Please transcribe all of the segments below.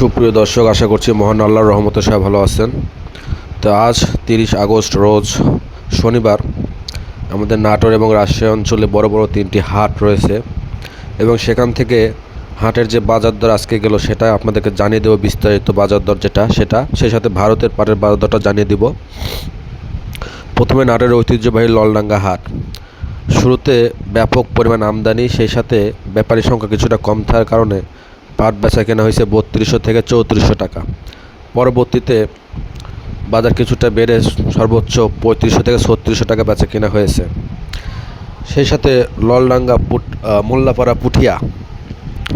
সুপ্রিয় দর্শক, আশা করছি মহান আল্লাহর রহমতে সবাই ভালো আছেন। তো আজ তিরিশ আগস্ট, রোজ শনিবার আমাদের নাটোর এবং রাজশাহী অঞ্চলে বড় বড় তিনটি হাট রয়েছে এবং সেখান থেকে হাটের যে বাজার দর আজকে গেল সেটা আপনাদেরকে জানিয়ে দেবো, বিস্তারিত বাজার দর যেটা, সেটা, সেই সাথে ভারতের পাটের বাজার দরটা জানিয়ে দিব। প্রথমে নাটোরের ঐতিহ্যবাহী ললডাঙ্গা হাট। শুরুতে ব্যাপক পরিমাণ আমদানি, সেই সাথে ব্যাপারী সংখ্যা কিছুটা কম থাকার কারণে পাট বেচা কেনা হয়েছে বত্রিশশো থেকে চৌত্রিশশো টাকা। পরবর্তীতে বাজার কিছুটা বেড়ে সর্বোচ্চ পঁয়ত্রিশশো থেকে ছত্রিশশো টাকা বেচা কেনা হয়েছে। সেই সাথে ললডাঙ্গা পুট মোল্লাপাড়া পুঠিয়া,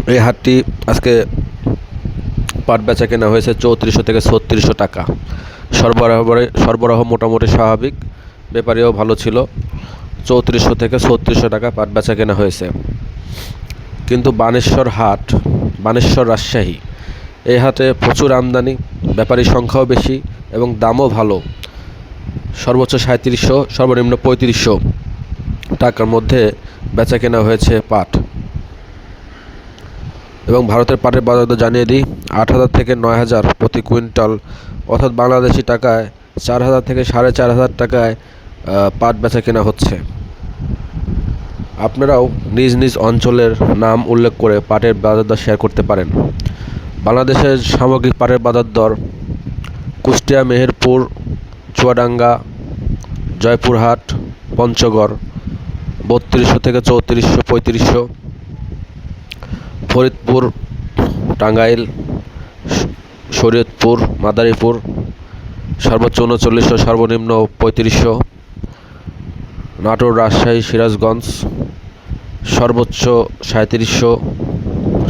এই হাটটি আজকে পাট বেচা কেনা হয়েছে চৌত্রিশশো থেকে ছত্রিশশো টাকা। সরবরাহ বরে- সরবরাহ মোটামুটি স্বাভাবিক, ব্যাপারীও ভালো ছিল। চৌত্রিশশো থেকে ছত্রিশশো টাকা পাট বেচা কেনা হয়েছে। কিন্তু বানেশ্বর হাট বানেশ্বর রাজশাহী। এই হাটে প্রচুর আমদানি ব্যাপারীর সংখ্যাও বেশি এবং দামও ভালো। সর্বোচ্চ সাঁত্রিশশো, সর্বনিম্ন পঁয়ত্রিশশো টাকার মধ্যে বেচা কেনা হয়েছে পাট। এবং ভারতের পাটের বাজার জানিয়ে দিই, আট হাজার থেকে নয় হাজার প্রতি কুইন্টাল, অর্থাৎ বাংলাদেশি টাকায় চার হাজার থেকে সাড়ে চার হাজার টাকায় পাট বেচা কেনা হচ্ছে। আপনারাও নিজ নিজ অঞ্চলের নাম উল্লেখ করে পাটের বাজার দর শেয়ার করতে পারেন। বাংলাদেশের সামগ্রিক পাটের বাজার দর কুষ্টিয়া, মেহেরপুর, চুয়াডাঙ্গা, জয়পুরহাট, পঞ্চগড় বত্রিশশো থেকে চৌত্রিশশো, পঁয়ত্রিশশো, ফরিদপুর, টাঙ্গাইল, শরীয়তপুর, মাদারীপুর, সর্বোচ্চ উনচল্লিশশো সর্বনিম্ন পঁয়ত্রিশশো নাটোর রাজশাহী সিরাজগঞ্জ, সর্বোচ্চ সাঁত্রিশশো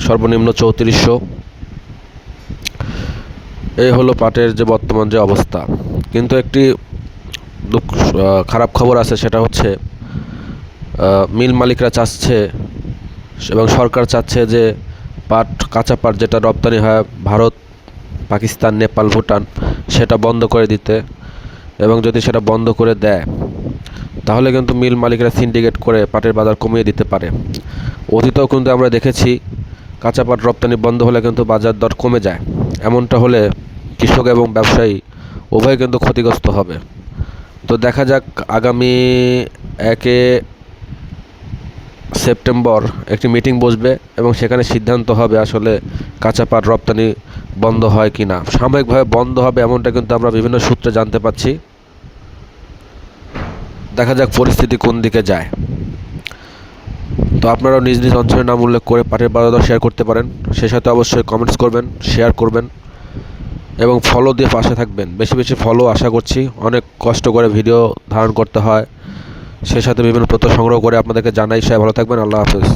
সর্বনিম্ন চৌত্রিশশো। এই হলো পাটের যে বর্তমান যে অবস্থা। কিন্তু একটি দুঃখ খারাপ খবর আছে, সেটা হচ্ছে মিল মালিকরা চাচ্ছে এবং সরকার চাচ্ছে যে পাট, কাঁচা পাট যেটা রপ্তানি হয় ভারত, পাকিস্তান, নেপাল, ভুটান, সেটা বন্ধ করে দিতে এবং যদি সেটা বন্ধ করে দেয় তাহলে কিন্তু মিল মালিকরা সিন্ডিকেট করে পাটের বাজার কমিয়ে দিতে পারে। অতীতেও কিন্তু আমরা দেখেছি, কাঁচা পাট রপ্তানি বন্ধ হলে কিন্তু বাজার দর কমে যায়। এমনটা হলে কৃষক এবং ব্যবসায়ী উভয় কিন্তু ক্ষতিগ্রস্ত হবে। তো দেখা যাক আগামী একে সেপ্টেম্বর একটি মিটিং বসবে এবং সেখানে সিদ্ধান্ত হবে আসলে কাঁচা পাট রপ্তানি বন্ধ হয় কি না সাময়িকভাবে বন্ধ হবে এমনটা কিন্তু আমরা বিভিন্ন সূত্রে জানতে পাচ্ছি। দেখা যাক পরিস্থিতি কোন দিকে যায়। তো আপনারাও নিজ নিজ অঞ্চলের নাম উল্লেখ করে পাঠের বারাদা শেয়ার করতে পারেন। সে সাথে অবশ্যই কমেন্টস করবেন শেয়ার করবেন এবং ফলো দিয়ে পাশে থাকবেন। বেশি বেশি ফলো আশা করছি। অনেক কষ্ট করে ভিডিও ধারণ করতে হয়। সেই সাথে বিভিন্ন তথ্য সংগ্রহ করে আপনাদেরকে জানাই। সবাই ভালো থাকবেন। আল্লাহ হাফেজ।